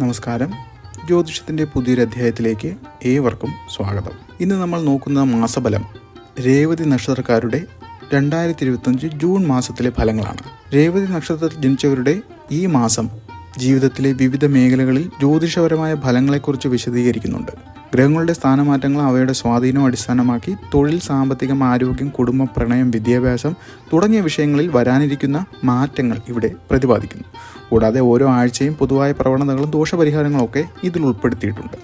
നമസ്കാരം. ജ്യോതിഷത്തിന്റെ പുതിയൊരു അധ്യായത്തിലേക്ക് ഏവർക്കും സ്വാഗതം. ഇന്ന് നമ്മൾ നോക്കുന്ന മാസഫലം രേവതി നക്ഷത്രക്കാരുടെ രണ്ടായിരത്തി ഇരുപത്തഞ്ച് ജൂൺ മാസത്തിലെ ഫലങ്ങളാണ്. രേവതി നക്ഷത്രത്തിൽ ജനിച്ചവരുടെ ഈ മാസം ജീവിതത്തിലെ വിവിധ മേഖലകളിൽ ജ്യോതിഷപരമായ ഫലങ്ങളെക്കുറിച്ച് വിശദീകരിക്കുന്നുണ്ട്. ഗ്രഹങ്ങളുടെ സ്ഥാനമാറ്റങ്ങൾ അവയുടെ സ്വാധീനം അടിസ്ഥാനമാക്കി തൊഴിൽ സാമ്പത്തികം ആരോഗ്യം കുടുംബ പ്രണയം വിദ്യാഭ്യാസം തുടങ്ങിയ വിഷയങ്ങളിൽ വരാനിരിക്കുന്ന മാറ്റങ്ങൾ ഇവിടെ പ്രതിപാദിക്കുന്നു. കൂടാതെ ഓരോ ആഴ്ചയും പൊതുവായ പ്രവണതകളും ദോഷപരിഹാരങ്ങളും ഒക്കെ ഇതിൽ ഉൾപ്പെടുത്തിയിട്ടുണ്ട്.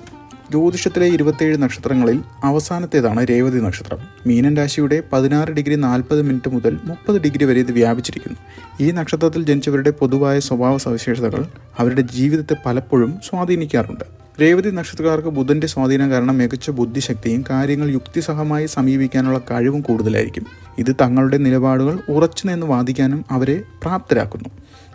ജ്യോതിഷത്തിലെ ഇരുപത്തേഴ് നക്ഷത്രങ്ങളിൽ അവസാനത്തേതാണ് രേവതി നക്ഷത്രം. മീനൻ രാശിയുടെ പതിനാറ് ഡിഗ്രി നാൽപ്പത് മിനിറ്റ് മുതൽ മുപ്പത് ഡിഗ്രി വരെ ഇത് വ്യാപിച്ചിരിക്കുന്നു. ഈ നക്ഷത്രത്തിൽ ജനിച്ചവരുടെ പൊതുവായ സ്വഭാവ സവിശേഷതകൾ അവരുടെ ജീവിതത്തെ പലപ്പോഴും സ്വാധീനിക്കാറുണ്ട്. രേവതി നക്ഷത്രക്കാർക്ക് ബുധന്റെ സ്വാധീനം കാരണം മികച്ച ബുദ്ധിശക്തിയും കാര്യങ്ങൾ യുക്തിസഹമായി സമീപിക്കാനുള്ള കഴിവും കൂടുതലായിരിക്കും. ഇത് തങ്ങളുടെ നിലപാടുകൾ ഉറച്ചു നിന്ന് വാദിക്കാനും അവരെ പ്രാപ്തരാക്കുന്നു.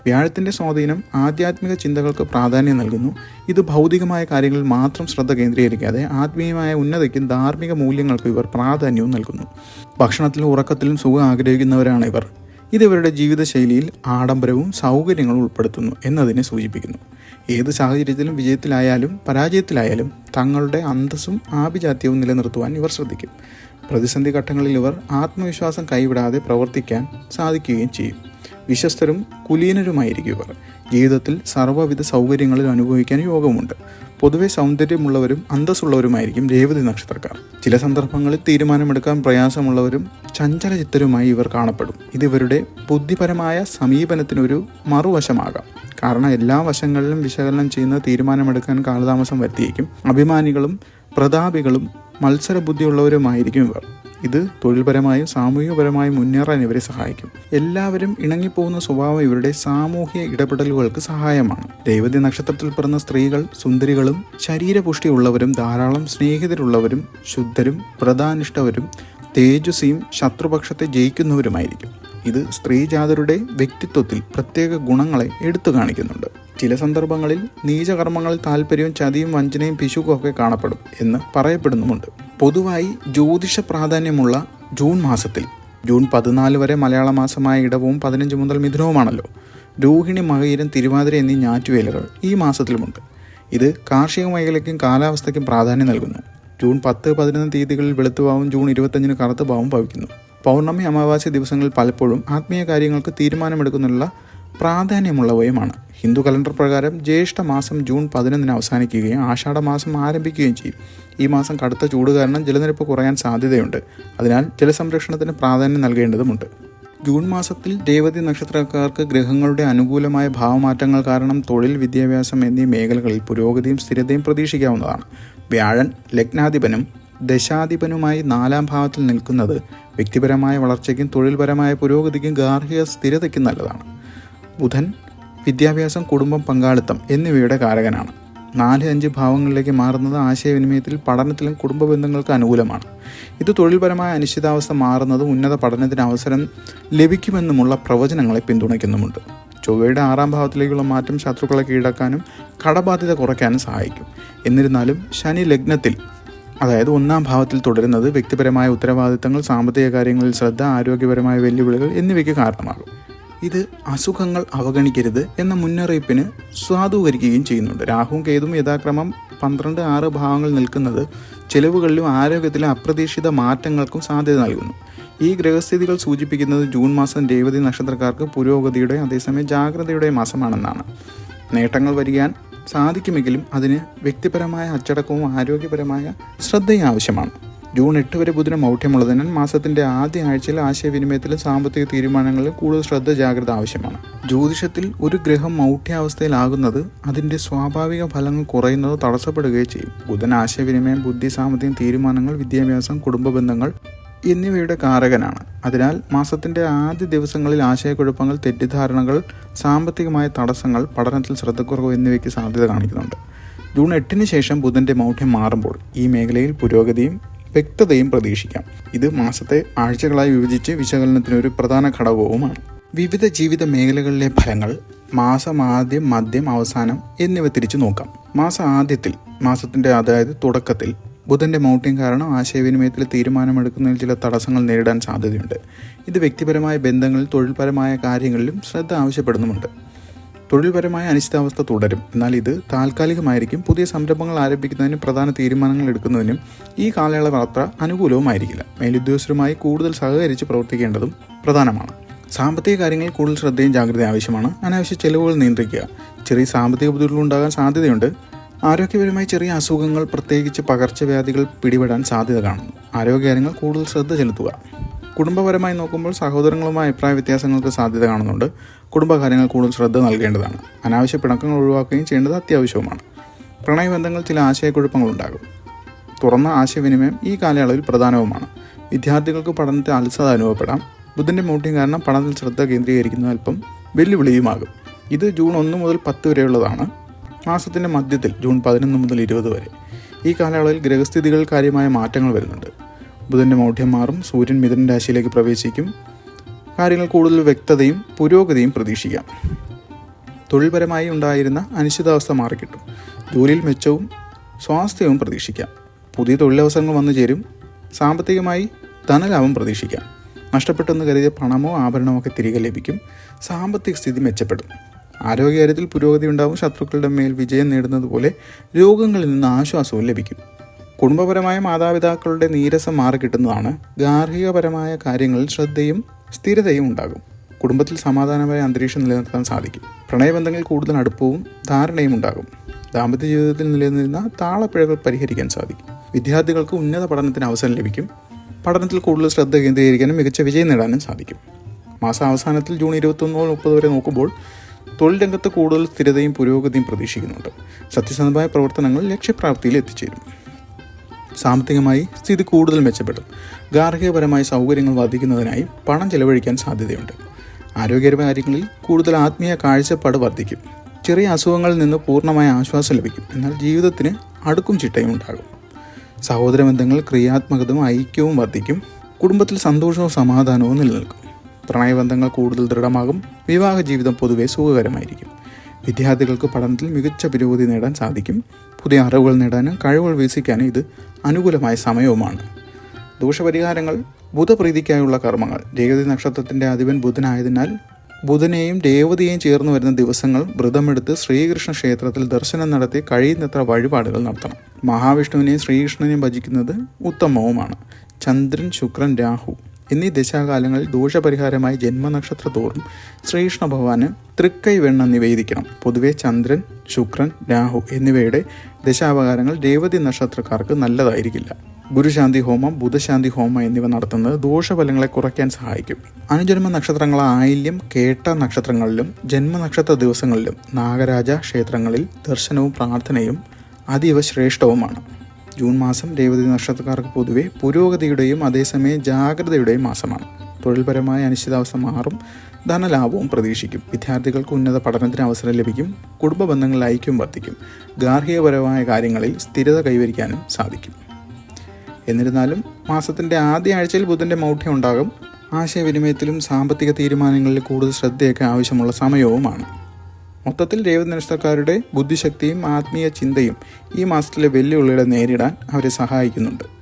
വ്യാഴത്തിന്റെ സ്വാധീനം ആധ്യാത്മിക ചിന്തകൾക്ക് പ്രാധാന്യം നൽകുന്നു. ഇത് ഭൗതികമായ കാര്യങ്ങളിൽ മാത്രം ശ്രദ്ധ കേന്ദ്രീകരിക്കാതെ ആത്മീയമായ ഉന്നതയ്ക്കും ധാർമ്മിക മൂല്യങ്ങൾക്കും ഇവർ പ്രാധാന്യവും നൽകുന്നു. ഭക്ഷണത്തിലും ഉറക്കത്തിലും സുഖം ആഗ്രഹിക്കുന്നവരാണ് ഇവർ. ഇത് ഇവരുടെ ജീവിതശൈലിയിൽ ആഡംബരവും സൗകര്യങ്ങളും ഉൾപ്പെടുത്തുന്നു എന്നതിനെ സൂചിപ്പിക്കുന്നു. ഏത് സാഹചര്യത്തിലും വിജയത്തിലായാലും പരാജയത്തിലായാലും തങ്ങളുടെ അന്തസ്സും ആഭിജാത്യവും നിലനിർത്തുവാൻ ഇവർ ശ്രദ്ധിക്കും. പ്രതിസന്ധി ഘട്ടങ്ങളിൽ ഇവർ ആത്മവിശ്വാസം കൈവിടാതെ പ്രവർത്തിക്കാൻ സാധിക്കുകയും ചെയ്യും. വിശ്വസ്തരും കുലീനരുമായിരിക്കും ഇവർ ജീവിതത്തിൽ സർവവിധ സൗകര്യങ്ങളിൽ അനുഭവിക്കാൻ യോഗമുണ്ട്. പൊതുവെ സൗന്ദര്യമുള്ളവരും അന്തസ്സുള്ളവരുമായിരിക്കും രേവതി നക്ഷത്രക്കാർ. ചില സന്ദർഭങ്ങളിൽ തീരുമാനമെടുക്കാൻ പ്രയാസമുള്ളവരും ചഞ്ചലചിത്തരുമായി ഇവർ കാണപ്പെടും. ഇത് ഇവരുടെ ബുദ്ധിപരമായ സമീപനത്തിനൊരു മറുവശമാകാം. കാരണം എല്ലാ വശങ്ങളിലും വിശകലനം ചെയ്യുന്ന തീരുമാനമെടുക്കാൻ കാലതാമസം വരുത്തിയേക്കും. അഭിമാനികളും പ്രതാപികളും മത്സരബുദ്ധിയുള്ളവരുമായിരിക്കും ഇവർ. ഇത് തൊഴിൽപരമായും സാമൂഹികപരമായും മുന്നേറാൻ ഇവരെ സഹായിക്കും. എല്ലാവരും ഇണങ്ങിപ്പോകുന്ന സ്വഭാവം ഇവരുടെ സാമൂഹിക ഇടപെടലുകൾക്ക് സഹായമാണ്. രേവതി നക്ഷത്രത്തിൽ പിറന്ന സ്ത്രീകൾ സുന്ദരികളും ശരീരപുഷ്ടിയുള്ളവരും ധാരാളം സ്നേഹിതരുള്ളവരും ശുദ്ധരും വ്രതാനിഷ്ഠവരും തേജസ്വിയും ശത്രുപക്ഷത്തെ ജയിക്കുന്നവരുമായിരിക്കും. ഇത് സ്ത്രീജാതരുടെ വ്യക്തിത്വത്തിൽ പ്രത്യേക ഗുണങ്ങളെ എടുത്തു കാണിക്കുന്നുണ്ട്. ചില സന്ദർഭങ്ങളിൽ നീചകർമ്മങ്ങളിൽ താല്പര്യവും ചതിയും വഞ്ചനയും പിശുക്കും ഒക്കെ കാണപ്പെടും എന്ന് പറയപ്പെടുന്നുമുണ്ട്. പൊതുവായി ജ്യോതിഷ പ്രാധാന്യമുള്ള ജൂൺ മാസത്തിൽ ജൂൺ പതിനാല് വരെ മലയാള മാസമായ ഇടവും പതിനഞ്ച് മുതൽ മിഥുനവുമാണല്ലോ. രോഹിണി മകയിരം തിരുവാതിര എന്നീ ഞാറ്റുവേലകൾ ഈ മാസത്തിലുമുണ്ട്. ഇത് കാർഷിക മേഖലയ്ക്കും കാലാവസ്ഥയ്ക്കും പ്രാധാന്യം നൽകുന്നു. ജൂൺ പത്ത് പതിനൊന്ന് തീയതികളിൽ വെളുത്തുപാവും ജൂൺ ഇരുപത്തഞ്ചിന് കറുത്ത ഭാവം ഭവിക്കുന്നു. പൗർണമി അമാവാസ്യ ദിവസങ്ങളിൽ പലപ്പോഴും ആത്മീയ കാര്യങ്ങൾക്ക് തീരുമാനമെടുക്കുന്നതിനുള്ള പ്രാധാന്യമുള്ളവയുമാണ്. ഹിന്ദു കലണ്ടർ പ്രകാരം ജ്യേഷ്ഠ മാസം ജൂൺ പതിനൊന്നിന് അവസാനിക്കുകയും ആഷാഢ മാസം ആരംഭിക്കുകയും ചെയ്യും. ഈ മാസം കടുത്ത ചൂട് കാരണം ജലനിരപ്പ് കുറയാൻ സാധ്യതയുണ്ട്. അതിനാൽ ജലസംരക്ഷണത്തിന് പ്രാധാന്യം നൽകേണ്ടതുമുണ്ട്. ജൂൺ മാസത്തിൽ രേവതി നക്ഷത്രക്കാർക്ക് ഗ്രഹങ്ങളുടെ അനുകൂലമായ ഭാവമാറ്റങ്ങൾ കാരണം തൊഴിൽ വിദ്യാഭ്യാസം എന്നീ മേഖലകളിൽ പുരോഗതിയും സ്ഥിരതയും പ്രതീക്ഷിക്കാവുന്നതാണ്. വ്യാഴൻ ലഗ്നാധിപനും ദശാധിപനുമായി നാലാം ഭാവത്തിൽ നിൽക്കുന്നത് വ്യക്തിപരമായ വളർച്ചയ്ക്കും തൊഴിൽപരമായ പുരോഗതിക്കും ഗാർഹിക സ്ഥിരതയ്ക്കും നല്ലതാണ്. ബുധൻ വിദ്യാഭ്യാസം കുടുംബം പങ്കാളിത്തം എന്നിവയുടെ കാരകനാണ്. നാല് അഞ്ച് ഭാവങ്ങളിലേക്ക് മാറുന്നത് ആശയവിനിമയത്തിൽ പഠനത്തിലും കുടുംബ ബന്ധങ്ങൾക്ക് അനുകൂലമാണ്. ഇത് തൊഴിൽപരമായ അനിശ്ചിതാവസ്ഥ മാറുന്നത് ഉന്നത പഠനത്തിന് അവസരം ലഭിക്കുമെന്നുമുള്ള പ്രവചനങ്ങളെ പിന്തുണയ്ക്കുന്നുമുണ്ട്. ചൊവ്വയുടെ ആറാം ഭാവത്തിലേക്കുള്ള മാറ്റം ശത്രുക്കളെ കീഴടക്കാനും കടബാധ്യത കുറയ്ക്കാനും സഹായിക്കും. എന്നിരുന്നാലും ശനി ലഗ്നത്തിൽ അതായത് ഒന്നാം ഭാവത്തിൽ തുടരുന്നത് വ്യക്തിപരമായ ഉത്തരവാദിത്തങ്ങൾ സാമ്പത്തിക കാര്യങ്ങളിൽ ശ്രദ്ധ ആരോഗ്യപരമായ വെല്ലുവിളികൾ എന്നിവയ്ക്ക് കാരണമാകും. ഇത് അസുഖങ്ങൾ അവഗണിക്കരുത് എന്ന മുന്നറിയിപ്പിന് സ്വാധൂകരിക്കുകയും ചെയ്യുന്നുണ്ട്. രാഹുവും കേതും യഥാക്രമം പന്ത്രണ്ട് ആറ് ഭാവങ്ങൾ നിൽക്കുന്നത് ചെലവുകളിലും ആരോഗ്യത്തിലും അപ്രതീക്ഷിത മാറ്റങ്ങൾക്കും സാധ്യത നൽകുന്നു. ഈ ഗ്രഹസ്ഥിതികൾ സൂചിപ്പിക്കുന്നത് ജൂൺ മാസം രേവതി നക്ഷത്രക്കാർക്ക് പുരോഗതിയുടെ അതേസമയം ജാഗ്രതയുടെ മാസമാണെന്നാണ്. നേട്ടങ്ങൾ വരികാൻ സാധിക്കുമെങ്കിലും അതിന് വ്യക്തിപരമായ അച്ചടക്കവും ആരോഗ്യപരമായ ശ്രദ്ധയും ആവശ്യമാണ്. ജൂൺ എട്ട് വരെ ബുധന മൗഢ്യമുള്ളതിനാൽ മാസത്തിന്റെ ആദ്യ ആഴ്ചയിൽ ആശയവിനിമയത്തിലും സാമ്പത്തിക തീരുമാനങ്ങളിലും കൂടുതൽ ശ്രദ്ധ ജാഗ്രത ആവശ്യമാണ്. ജ്യോതിഷത്തിൽ ഒരു ഗ്രഹം മൗഢ്യാവസ്ഥയിലാകുന്നത് അതിന്റെ സ്വാഭാവിക ഫലങ്ങൾ കുറയുന്നത് തടസ്സപ്പെടുകയും ചെയ്യും. ബുധൻ ആശയവിനിമയം ബുദ്ധി സാമ്പത്തികം തീരുമാനങ്ങൾ വിദ്യാഭ്യാസം കുടുംബ ബന്ധങ്ങൾ എന്നിവയുടെ കാരകനാണ്. അതിനാൽ മാസത്തിന്റെ ആദ്യ ദിവസങ്ങളിൽ ആശയക്കുഴപ്പങ്ങൾ തെറ്റിദ്ധാരണകൾ സാമ്പത്തികമായ തടസ്സങ്ങൾ പഠനത്തിൽ ശ്രദ്ധക്കുറവ് എന്നിവയ്ക്ക് സാധ്യത കാണിക്കുന്നുണ്ട്. ജൂൺ എട്ടിന് ശേഷം ബുധന്റെ മൗഢ്യം മാറുമ്പോൾ ഈ മേഖലയിൽ പുരോഗതിയും വ്യക്തതയും പ്രതീക്ഷിക്കാം. ഇത് മാസത്തെ ആഴ്ചകളായി വിഭജിച്ച് വിശകലനത്തിനൊരു പ്രധാന ഘടകവുമാണ്. വിവിധ ജീവിത മേഖലകളിലെ ഫലങ്ങൾ മാസം ആദ്യം മദ്യം അവസാനം എന്നിവ തിരിച്ചു നോക്കാം. മാസം ആദ്യത്തിൽ മാസത്തിന്റെ അതായത് തുടക്കത്തിൽ ബുധന്റെ മൗഢ്യം കാരണം ആശയവിനിമയത്തിൽ തീരുമാനമെടുക്കുന്നതിൽ ചില തടസ്സങ്ങൾ നേരിടാൻ സാധ്യതയുണ്ട്. ഇത് വ്യക്തിപരമായ ബന്ധങ്ങളിൽ തൊഴിൽപരമായ കാര്യങ്ങളിലും ശ്രദ്ധ ആവശ്യപ്പെടുന്നുമുണ്ട്. തൊഴിൽപരമായ അനിശ്ചിതാവസ്ഥ തുടരും. എന്നാൽ ഇത് താൽക്കാലികമായിരിക്കും. പുതിയ സംരംഭങ്ങൾ ആരംഭിക്കുന്നതിനും പ്രധാന തീരുമാനങ്ങൾ എടുക്കുന്നതിനും ഈ കാലയളവ് അത്ര അനുകൂലവുമായിരിക്കില്ല. മേലുദ്യോഗസ്ഥരുമായി കൂടുതൽ സഹകരിച്ച് പ്രവർത്തിക്കേണ്ടതും പ്രധാനമാണ്. സാമ്പത്തിക കാര്യങ്ങളിൽ കൂടുതൽ ശ്രദ്ധയും ജാഗ്രതയും ആവശ്യമാണ്. അനാവശ്യ ചെലവുകൾ നിയന്ത്രിക്കുക. ചെറിയ സാമ്പത്തിക ബുദ്ധിമുട്ടുകൾ ഉണ്ടാകാൻ സാധ്യതയുണ്ട്. ആരോഗ്യപരമായി ചെറിയ അസുഖങ്ങൾ പ്രത്യേകിച്ച് പകർച്ചവ്യാധികൾ പിടിപെടാൻ സാധ്യത കാണുന്നു. ആരോഗ്യകാര്യങ്ങൾ കൂടുതൽ ശ്രദ്ധ ചെലുത്തുക. കുടുംബപരമായി നോക്കുമ്പോൾ സഹോദരങ്ങളുമായി അഭിപ്രായ വ്യത്യാസങ്ങൾക്ക് സാധ്യത കാണുന്നുണ്ട്. കുടുംബകാര്യങ്ങൾ കൂടുതൽ ശ്രദ്ധ നൽകേണ്ടതാണ്. അനാവശ്യ പിണക്കങ്ങൾ ഒഴിവാക്കുകയും ചെയ്യേണ്ടത് അത്യാവശ്യവുമാണ്. പ്രണയബന്ധങ്ങൾ ചില ആശയക്കുഴപ്പങ്ങൾ ഉണ്ടാകും തുറന്ന ആശയവിനിമയം ഈ കാലയളവിൽ പ്രധാനവുമാണ്. വിദ്യാർത്ഥികൾക്ക് പഠനത്തെ അലസത അനുഭവപ്പെടാം. ബുധന്റെ മൂട്ടിയും കാരണം പഠനത്തിൽ ശ്രദ്ധ കേന്ദ്രീകരിക്കുന്ന അല്പം വെല്ലുവിളിയുമാകും. ഇത് ജൂൺ ഒന്ന് മുതൽ പത്ത് വരെയുള്ളതാണ്. മാസത്തിന്റെ മധ്യത്തിൽ ജൂൺ പതിനൊന്ന് മുതൽ ഇരുപത് വരെ. ഈ കാലയളവിൽ ഗ്രഹസ്ഥിതികൾ കാര്യമായ മാറ്റങ്ങൾ വരുന്നുണ്ട്. ബുധന്റെ മൗഢ്യം മാറും സൂര്യൻ മിഥുൻ രാശിയിലേക്ക് പ്രവേശിക്കും. കാര്യങ്ങൾ കൂടുതൽ വ്യക്തതയും പുരോഗതിയും പ്രതീക്ഷിക്കാം. തൊഴിൽപരമായി ഉണ്ടായിരുന്ന അനിശ്ചിതാവസ്ഥ മാറിക്കിട്ടും. ജോലിയിൽ മെച്ചവും സ്വാസ്ഥ്യവും പ്രതീക്ഷിക്കാം. പുതിയ തൊഴിലവസരങ്ങൾ വന്നു ചേരും. സാമ്പത്തികമായി ധനലാഭം പ്രതീക്ഷിക്കാം. നഷ്ടപ്പെട്ടെന്ന് കരുതിയ പണമോ ആഭരണമോ ഒക്കെ തിരികെ ലഭിക്കും. സാമ്പത്തിക സ്ഥിതി മെച്ചപ്പെടും. ആരോഗ്യകാര്യത്തിൽ പുരോഗതി ഉണ്ടാവും. ശത്രുക്കളുടെ മേൽ വിജയം നേടുന്നത് പോലെ രോഗങ്ങളിൽ നിന്ന് ആശ്വാസവും ലഭിക്കും. കുടുംബപരമായ മാതാപിതാക്കളുടെ നീരസം മാറിക്കിട്ടുന്നതാണ് ഗാർഹികപരമായ കാര്യങ്ങളിൽ ശ്രദ്ധയും സ്ഥിരതയും ഉണ്ടാകും. കുടുംബത്തിൽ സമാധാനമായ അന്തരീക്ഷം നിലനിർത്താൻ സാധിക്കും. പ്രണയബന്ധങ്ങളിൽ കൂടുതൽ അടുപ്പവും ധാരണയും ഉണ്ടാകും. ദാമ്പത്യ ജീവിതത്തിൽ നിലനിന്നിരുന്ന താളപ്പിഴകൾ പരിഹരിക്കാൻ സാധിക്കും. വിദ്യാർത്ഥികൾക്ക് ഉന്നത പഠനത്തിന് അവസരം ലഭിക്കും. പഠനത്തിൽ കൂടുതൽ ശ്രദ്ധ കേന്ദ്രീകരിക്കാനും മികച്ച വിജയം നേടാനും സാധിക്കും. മാസം അവസാനത്തിൽ ജൂൺ ഇരുപത്തൊന്ന് മുപ്പത് വരെ നോക്കുമ്പോൾ തൊഴിൽ രംഗത്ത് കൂടുതൽ സ്ഥിരതയും പുരോഗതിയും പ്രതീക്ഷിക്കുന്നുണ്ട്. സത്യസന്ധമായ പ്രവർത്തനങ്ങൾ ലക്ഷ്യപ്രാപ്തിയിൽ എത്തിച്ചേരും. സാമ്പത്തികമായി സ്ഥിതി കൂടുതൽ മെച്ചപ്പെടും. ഗാർഹികപരമായ സൗകര്യങ്ങൾ വർദ്ധിക്കുന്നതിനായി പണം ചെലവഴിക്കാൻ സാധ്യതയുണ്ട്. ആരോഗ്യപരമായ കാര്യങ്ങളിൽ കൂടുതൽ ആത്മീയ കാഴ്ചപ്പാട് വർദ്ധിക്കും. ചെറിയ അസുഖങ്ങളിൽ നിന്ന് പൂർണമായ ആശ്വാസം ലഭിക്കും. എന്നാൽ ജീവിതത്തിന് അടുക്കും ചിട്ടയും ഉണ്ടാകും. സഹോദര ബന്ധങ്ങൾ ക്രിയാത്മകതയും ഐക്യവും വർദ്ധിക്കും. കുടുംബത്തിൽ സന്തോഷവും സമാധാനവും നിലനിൽക്കും. പ്രണയബന്ധങ്ങൾ കൂടുതൽ ദൃഢമാകും വിവാഹ ജീവിതം പൊതുവെ സുഖകരമായിരിക്കും. വിദ്യാർത്ഥികൾക്ക് പഠനത്തിൽ മികച്ച പുരോഗതി നേടാൻ സാധിക്കും. പുതിയ അറിവുകൾ നേടാനും കഴിവുകൾ വികസിക്കാനും ഇത് അനുകൂലമായ സമയവുമാണ്. ദോഷപരിഹാരങ്ങൾ ബുധപ്രീതിക്കായുള്ള കർമ്മങ്ങൾ രേവതി നക്ഷത്രത്തിന്റെ അധിപൻ ബുധനായതിനാൽ ബുധനെയും രേവതിയെയും ചേർന്ന് വരുന്ന ദിവസങ്ങൾ വ്രതമെടുത്ത് ശ്രീകൃഷ്ണ ക്ഷേത്രത്തിൽ ദർശനം നടത്തി കഴിയുന്നത്ര വഴിപാടുകൾ നടത്തണം. മഹാവിഷ്ണുവിനെയും ശ്രീകൃഷ്ണനെയും ഭജിക്കുന്നത് ഉത്തമവുമാണ്. ചന്ദ്രൻ ശുക്രൻ രാഹു. എന്നീ ദശാകാലങ്ങളിൽ ദോഷപരിഹാരമായി ജന്മനക്ഷത്ര തോറും ശ്രീകൃഷ്ണ ഭഗവാന് തൃക്കൈ വെണ്ണ നിവേദിക്കണം. പൊതുവെ ചന്ദ്രൻ ശുക്രൻ രാഹു എന്നിവയുടെ ദശാപകാരങ്ങൾ രേവതി നക്ഷത്രക്കാർക്ക് നല്ലതായിരിക്കില്ല. ഗുരുശാന്തി ഹോമം ബുധശാന്തി ഹോമം എന്നിവ നടത്തുന്നത് ദോഷഫലങ്ങളെ കുറയ്ക്കാൻ സഹായിക്കും. അനുജന്മ നക്ഷത്രങ്ങളെ ആയില്യം കേട്ട നക്ഷത്രങ്ങളിലും ജന്മനക്ഷത്ര ദിവസങ്ങളിലും നാഗരാജ ക്ഷേത്രങ്ങളിൽ ദർശനവും പ്രാർത്ഥനയും അതീവ ശ്രേഷ്ഠവുമാണ്. ജൂൺ മാസം രേവതി നക്ഷത്രക്കാർക്ക് പൊതുവെ പുരോഗതിയുടെയും അതേസമയം ജാഗ്രതയുടെയും മാസമാണ്. തൊഴിൽപരമായ അനിശ്ചിതാവസ്ഥ മാറും. ധനലാഭവും പ്രതീക്ഷിക്കും. വിദ്യാർത്ഥികൾക്ക് ഉന്നത പഠനത്തിന് അവസരം ലഭിക്കും. കുടുംബ ബന്ധങ്ങളിൽ ഐക്യം വർദ്ധിക്കും. ഗാർഹികപരമായ കാര്യങ്ങളിൽ സ്ഥിരത കൈവരിക്കാനും സാധിക്കും. എന്നിരുന്നാലും മാസത്തിന്റെ ആദ്യ ആഴ്ചയിൽ ബുധന്റെ മൗഢ്യം ഉണ്ടാകും. ആശയവിനിമയത്തിലും സാമ്പത്തിക തീരുമാനങ്ങളിൽ കൂടുതൽ ശ്രദ്ധയൊക്കെ ആവശ്യമുള്ള സമയവുമാണ്. മൊത്തത്തിൽ രേവതി നക്ഷത്രക്കാരുടെ ബുദ്ധിശക്തിയും ആത്മീയ ചിന്തയും ഈ മാസത്തിലെ വെല്ലുവിളികളെ നേരിടാൻ അവരെ സഹായിക്കുന്നുണ്ട്.